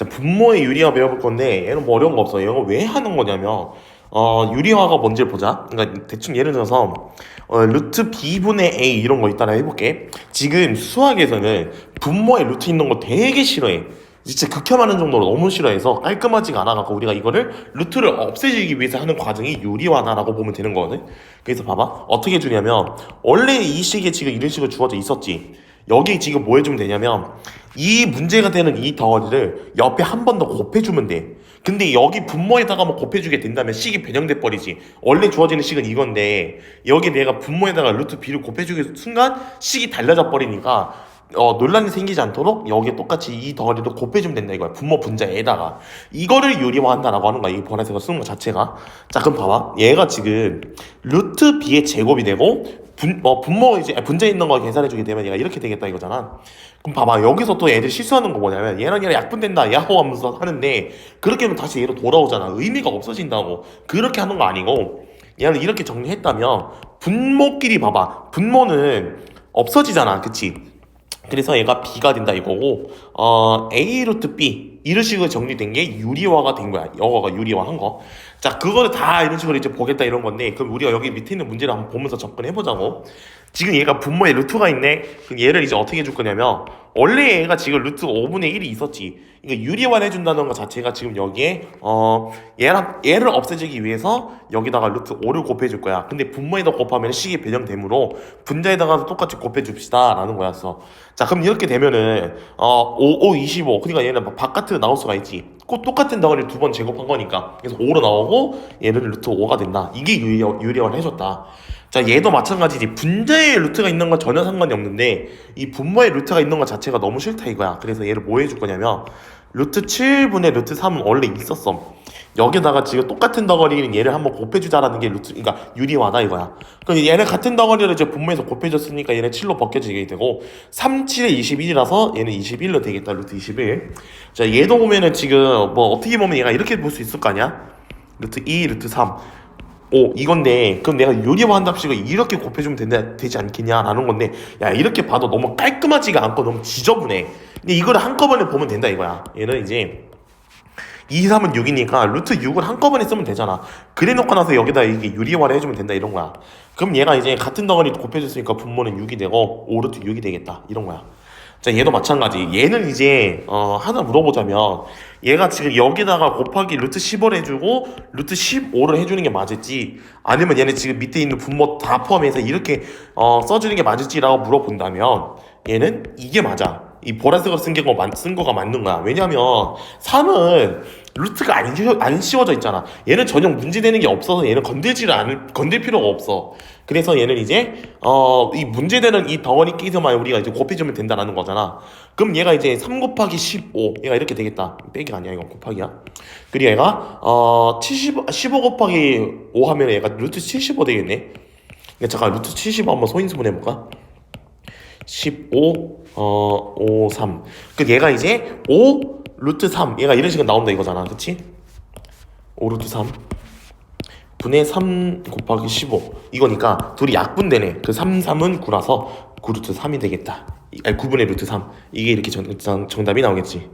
자, 분모의 유리화 배워볼 건데 얘는 뭐 어려운 거 없어. 얘가 왜 하는 거냐면 어, 유리화가 뭔지 보자. 그러니까 대충 예를 들어서 어, 루트 b분의 a 이런 거 있다라 해볼게. 지금 수학에서는 분모에 루트 있는 거 되게 싫어해. 진짜 극혐하는 정도로 너무 싫어해서 깔끔하지가 않아갖고 우리가 이거를 루트를 없애주기 위해서 하는 과정이 유리화다라고 보면 되는 거거든. 그래서 봐봐 어떻게 주냐면 원래 이 식에 지금 이런 식으로 주어져 있었지. 여기 지금 뭐 해주면 되냐면 이 문제가 되는 이 덩어리를 옆에 한 번 더 곱해주면 돼. 근데 여기 분모에다가 뭐 곱해주게 된다면 식이 변형돼 버리지. 원래 주어지는 식은 이건데 여기 내가 분모에다가 루트 b를 곱해주기 순간 식이 달라져 버리니까 어, 논란이 생기지 않도록 여기에 똑같이 이 덩어리를 곱해주면 된다 이거야. 분모 분자에다가. 이거를 유리화한다라고 하는 거야. 이 번화색을 쓰는 것 자체가. 자, 그럼 봐봐. 얘가 지금 루트 b의 제곱이 되고 분, 어, 분모 이제 아, 분자에 있는 거 계산해주게 되면 얘가 이렇게 되겠다 이거잖아. 그럼 봐봐. 여기서 또 애들 실수하는 거 뭐냐면 얘랑 얘랑 약분된다. 야호 하면서 하는데 그렇게 하면 다시 얘로 돌아오잖아. 의미가 없어진다고. 그렇게 하는 거 아니고 얘는 이렇게 정리했다면 분모끼리 봐봐. 분모는 없어지잖아. 그치? 그래서 얘가 b가 된다 이거고 어 a 루트 b 이런 식으로 정리된 게 유리화가 된 거야. 영어가 유리화한 거 자 그거를 다 이런 식으로 이제 보겠다 이런 건데 그럼 우리가 여기 밑에 있는 문제를 한번 보면서 접근해 보자고. 지금 얘가 분모에 루트가 있네. 그럼 얘를 이제 어떻게 줄 거냐면 원래 얘가 지금 루트 5분의 1이 있었지. 이거 유리화 해준다는 것 자체가 지금 여기에 어 얘랑 얘를 없애주기 위해서 여기다가 루트 5를 곱해줄 거야. 근데 분모에다 곱하면 식이 변형되므로 분자에다가 똑같이 곱해줍시다 라는 거였어. 자 그럼 이렇게 되면은 어 5, 5, 25 그러니까 얘는 막 바깥 으로 나올 수가 있지. 꼭 똑같은 덩어리를 두 번 제곱한 거니까. 그래서 5로 나오고 얘는 루트 5가 된다. 이게 유리화, 유리화를 해줬다. 자 얘도 마찬가지지. 분자에 루트가 있는 건 전혀 상관이 없는데 이 분모에 루트가 있는 것 자체가 너무 싫다 이거야. 그래서 얘를 뭐 해줄 거냐면 루트 7분의 루트 3은 원래 있었어. 여기다가 지금 똑같은 덩어리는 얘를 한번 곱해주자라는 게 루트 그러니까 유리화다 이거야. 그럼 얘네 같은 덩어리를 이제 분모에서 곱해줬으니까 얘네 7로 벗겨지게 되고 3, 7에 21이라서 얘는 21로 되겠다 루트 21 자 얘도 보면은 지금 뭐 어떻게 보면 얘가 이렇게 볼 수 있을 거 아니야? 루트 2 루트 3 오 이건데 그럼 내가 유리화 한답식을 이렇게 곱해주면 된다, 되지 않겠냐라는 건데 야 이렇게 봐도 너무 깔끔하지가 않고 너무 지저분해. 근데 이거를 한꺼번에 보면 된다 이거야. 얘는 이제 2, 3은 6이니까 루트 6을 한꺼번에 쓰면 되잖아. 그래 놓고 나서 여기다 이게 유리화를 해주면 된다 이런 거야. 그럼 얘가 이제 같은 덩어리 곱해줬으니까 분모는 6이 되고 5 루트 6이 되겠다 이런 거야 자 얘도 마찬가지. 얘는 이제 어 하나 물어보자면 얘가 지금 여기다가 곱하기 루트 10을 해주고 루트 15를 해주는 게 맞을지 아니면 얘는 지금 밑에 있는 분모 다 포함해서 이렇게 어 써주는 게 맞을지라고 물어본다면 얘는 이게 맞아 이 보라색으로 쓴, 게, 쓴 거가 맞는 거야. 왜냐면 3은 루트가 안, 씌워, 안 씌워져 있잖아. 얘는 전혀 문제되는 게 없어서 얘는 건들지를 않을 건들 필요가 없어. 그래서 얘는 이제 어 이 문제되는 이 덩어리 끼서만 우리가 이제 곱해주면 된다라는 거잖아. 그럼 얘가 이제 3 곱하기 15 얘가 이렇게 되겠다. 빼기가 아니야? 이거 곱하기야? 그리고 얘가 어 70, 15 곱하기 5 하면 얘가 루트 75 되겠네. 그러니까 잠깐 루트 75 한번 소인수분 해볼까 15 어, 5, 3. 그 얘가 이제 5 루트 3. 얘가 이런 식으로 나온다 이거잖아. 그치? 5 루트 3. 분의 3 곱하기 15. 이거니까 둘이 약분되네. 그 3, 3은 9라서 9 루트 3이 되겠다. 이- 아니 9분의 루트 3. 이게 이렇게 정, 정, 정답이 나오겠지.